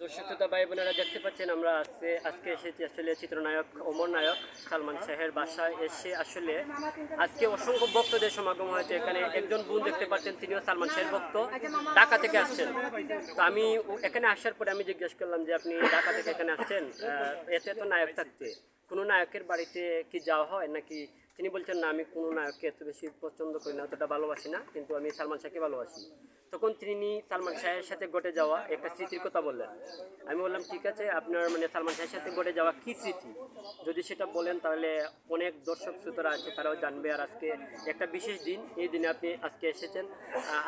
দর্শক শ্রোতা ভাই বোনেরা দেখতে পাচ্ছেন আমরা আজকে আজকে এসেছি আসলে চিত্রনায়ক, ওমর নায়ক, সালমান শাহের বাসায় এসে আসলে আজকে অসংখ্য ভক্তদের সমাগম হয়েছে। এখানে একজন বোন দেখতে পাচ্ছেন, তিনিও সালমান শাহের ভক্ত, ঢাকা থেকে আসছেন। তো আমি এখানে আসার পরে আমি জিজ্ঞেস করলাম যে, আপনি ঢাকা থেকে এখানে আসছেন? এতে তো নায়ক থাকতে। কোনো নায়কের বাড়িতে কি যাওয়া হয় নাকি তিনি বলছেন, না, আমি কোনো নায়ককে এত বেশি পছন্দ করি না, অতটা ভালোবাসি না, কিন্তু আমি সালমান শাহকে ভালোবাসি। তখন তিনি সালমান শাহের সাথে ঘটে যাওয়া একটা স্মৃতির কথা বললেন। আমি বললাম, ঠিক আছে, আপনার মানে সালমান শাহের সাথে ঘটে যাওয়া কী স্মৃতি? যদি সেটা বলেন, তাহলে অনেক দর্শক শ্রোতারা আছে, তারাও জানবে। আর আজকে একটা বিশেষ দিন, এই দিনে আপনি আজকে এসেছেন।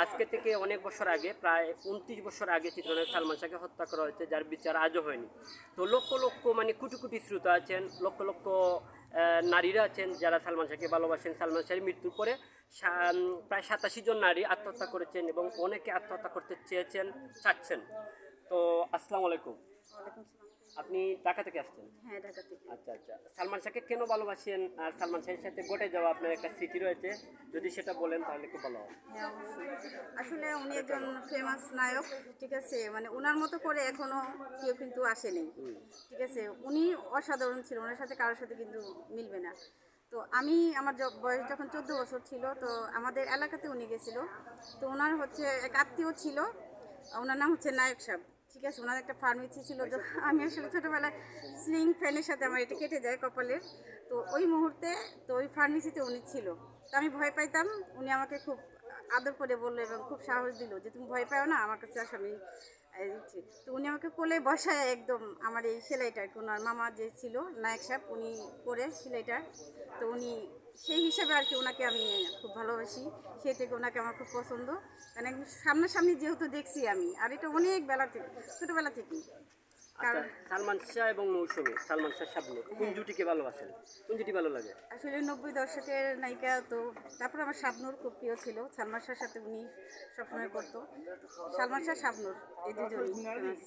আজকে থেকে অনেক বছর আগে, প্রায় উনত্রিশ বছর আগে চিত্রনায়ক সালমান শাহকে হত্যা করা হয়েছে, যার বিচার আজও হয়নি। তো লক্ষ লক্ষ মানে কোটি কোটি শ্রোতা আছেন, লক্ষ লক্ষ নারীরা আছেন, যারা সালমান শাহকে ভালোবাসেন, সালমান শাহের মৃত্যুর পরে প্রায় সাতাশি জন নারী আত্মহত্যা করেছেন এবং অনেকে আত্মহত্যা করতে চেয়েছেন, চাচ্ছেন তো, আসসালামু আলাইকুম। আপনি ঢাকা থেকে আসছেন? হ্যাঁ ঢাকা থেকে। আচ্ছা আচ্ছা। সালমান শাহকে কেন ভালোবাসেন? আর সালমান শাহের সাথে ঘটে যাওয়া আপনার একটা স্মৃতি রয়েছে? যদি সেটা বলেন তাহলে খুব ভালো হয়। হ্যাঁ অবশ্যই। আসলে উনি একজন ফেমাস নায়ক ঠিক আছে? মানে ওনার মতো করে এখনও কেউ কিন্তু আসেনি। ঠিক আছে? উনি অসাধারণ ছিল ওনার সাথে কারোর সাথে কিন্তু মিলবে না। তো আমি আমার বয়স যখন চোদ্দ বছর ছিল তো আমাদের এলাকাতে উনি গেছিল। তো ওনার হচ্ছে এক আত্মীয় ছিল ওনার নাম হচ্ছে নায়ক সাহেব ঠিক আছে, ওনার একটা ফার্মেসি ছিল তো আমি আসলে ছোটোবেলায় স্লিং ফ্যানের সাথে আমার এটা কেটে যায় কপালের তো ওই মুহূর্তে, তো ওই ফার্মেসিতে উনি ছিল তো আমি ভয় পাইতাম, উনি আমাকে খুব আদর করে বলল এবং খুব সাহস দিল যে তুমি ভয় পাও না, আমার কাছে আসো, আমি। তো উনি আমাকে কোলে বসায় একদম আমার এই সেলাইটা আর কি ওনার মামা যে ছিল, নায়ক সাহেব, উনি করে সেলাইটা তো উনি সেই হিসাবে আর কি ওনাকে আমি খুব ভালোবাসি। সেই থেকে ওনাকে আমার খুব পছন্দ। মানে সামনাসামনি যেহেতু দেখছি আমি, আর এটা অনেক বেলা থেকে, ছোটোবেলা থেকেই। সালমান শাহ এবং মৌসুমী সালমান শাহ শাবনূর কোন জুটিকে ভালোবাসেন? কোন জুটি ভালো লাগে? আসলে নব্বই দশকের নায়িকা তো তারপর আমার শাবনুর খুব প্রিয় ছিল সালমান শাহর সাথে উনি সবসময় করতো। সালমান শাহ শাবনুর এই famous।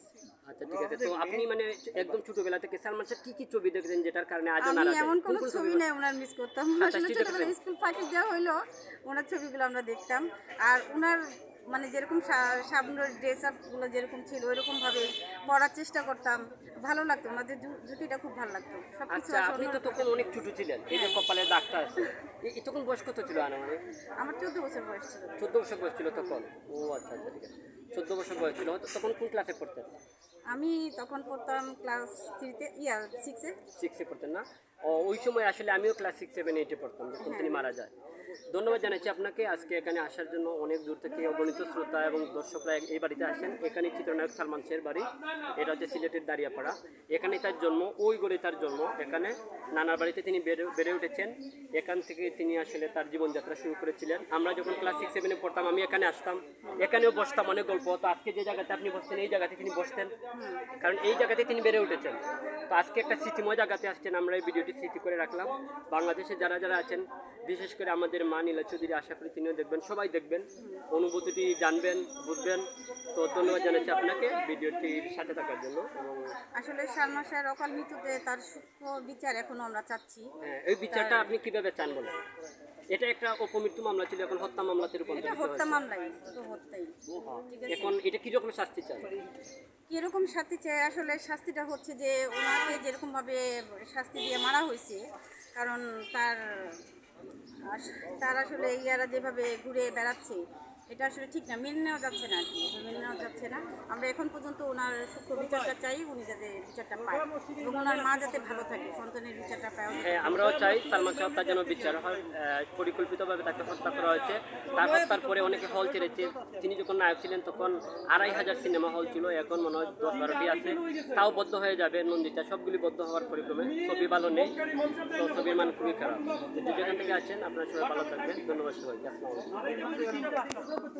আচ্ছা ঠিক আছে তো আপনি মানে একদম ছোটবেলা থেকে সালমান শাহ কি কি ছবি দেখেছেন যেটার কারণে আজও আমি এমন কোনো ছবি নাই ওনার মিস করতাম। আসলে ছোটবেলায় স্কুল ফাঁকি দেওয়া হইল ওনার ছবিগুলো আমরা দেখতাম। আর ওনার মানে যেরকম সাবনুর ড্রেস আপগুলো যেরকম ছিল ওইরকম ভাবে পড়ার চেষ্টা করতাম। ভালো লাগতো ওনাদের জু- জুটিটা খুব ভালো লাগতো। সব কিছু আচ্ছা আপনি তো তখন অনেক ছোট ছিলেন এই যে কপালে দাগটা আছে। তখন বয়স কত ছিল আনুমানিক? আমার চোদ্দ বছর বয়স ছিল। চোদ্দ বছর বয়স ছিল তখন? ও আচ্ছা আচ্ছা ঠিক আছে। চোদ্দ বছর বয়স ছিল। তখন কোন ক্লাসে পড়তেন? আমি তখন পড়তাম ক্লাস থ্রিতে ইয়া সিক্সে সিক্সে পড়তেন না? ওই সময় আসলে আমিও ক্লাস সিক্স সেভেন এইটে পড়তাম, যখন তিনি মারা যায়। ধন্যবাদ জানাচ্ছি আপনাকে, আজকে এখানে আসার জন্য অনেক দূর থেকে অগণিত শ্রোতা এবং দর্শকরা এই বাড়িতে আসেন। এখানে চিত্রনায়ক সালমান শের বাড়ি, এটা হচ্ছে সিলেটের দাঁড়িয়াপাড়া। এখানে তার জন্ম, ওই গড়ে তার জন্ম। এখানে নানার বাড়িতে তিনি বেড়ে উঠেছেন। এখান থেকে তিনি আসলে তার জীবনযাত্রা শুরু করেছিলেন। আমরা যখন ক্লাস সিক্স সেভেনে পড়তাম, আমি এখানে আসতাম। এখানেও বসতাম অনেক গল্প। তো আজকে যে জায়গাতে আপনি বসতেন, এই জায়গাতে তিনি বসতেন। কারণ এই জায়গাতে তিনি বেড়ে উঠেছেন। তো আজকে একটা স্মৃতিময় জায়গাতে আসছেন, আমরা এই ভিডিওটি স্মৃতি করে রাখলাম। বাংলাদেশে যারা যারা আছেন বিশেষ করে আমাদের মা নীলা চৌধুরী আশা করি তিনিও দেখবেন সবাই দেখবেন। অনুভূতিটি জানবেন বুঝবেন। তো ধন্যবাদ জানাচ্ছি আপনাকে ভিডিওটির সাথে থাকার জন্য। এবং আসলে স্যার অকাল মৃত্যুতে তার সূক্ষ্ম বিচার এখনও আমরা চাচ্ছি। হ্যাঁ, এই বিচারটা আপনি কীভাবে চান বলেন? এটা একটা অপমৃত্যু মামলা ছিল এখন হত্যা মামলাতে এটা রূপান্তরিত হত্যা হয়েছে মামলাই তো হত্যাই। এখন এটা কি রকম শাস্তি চান কীরকম শাস্তি চাই আসলে শাস্তিটা হচ্ছে যে ওনাকে যেরকমভাবে শাস্তি দিয়ে মারা হয়েছে কারণ তার তার আসলে ইয়ারা যেভাবে ঘুরে বেড়াচ্ছে এটা আসলে ঠিক না মেনে নেওয়া যাচ্ছে না আর কি মেনে নেওয়া যাচ্ছে না। আমরা এখন পর্যন্ত ওনার সূক্ষ্ম বিচারটা চাই, উনি যাতে বিচারটা পায় ওনার মা যাতে ভালো থাকে, সন্তানের বিচারটা পায়। হ্যাঁ আমরাও চাই সালমান শাহ তার যেন বিচার হয় পরিকল্পিতভাবে তাকে হত্যা করা হয়েছে। তার হত্যার পরে অনেকে হল ছেড়েছে। তিনি যখন নায়ক ছিলেন, তখন আড়াই হাজার সিনেমা হল ছিল, এখন মনে হয় দশ বারোটি আছে। তাও বদ্ধ হয়ে যাবে নন্দিতা, সবগুলি বদ্ধ হওয়ার পরিক্রমে। ছবি ভালো নেই ছবির মান খুবই খারাপ। যেখান থেকে আছেন, আপনারা সবাই ভালো থাকবেন। ধন্যবাদ সবাইকে чтобы ты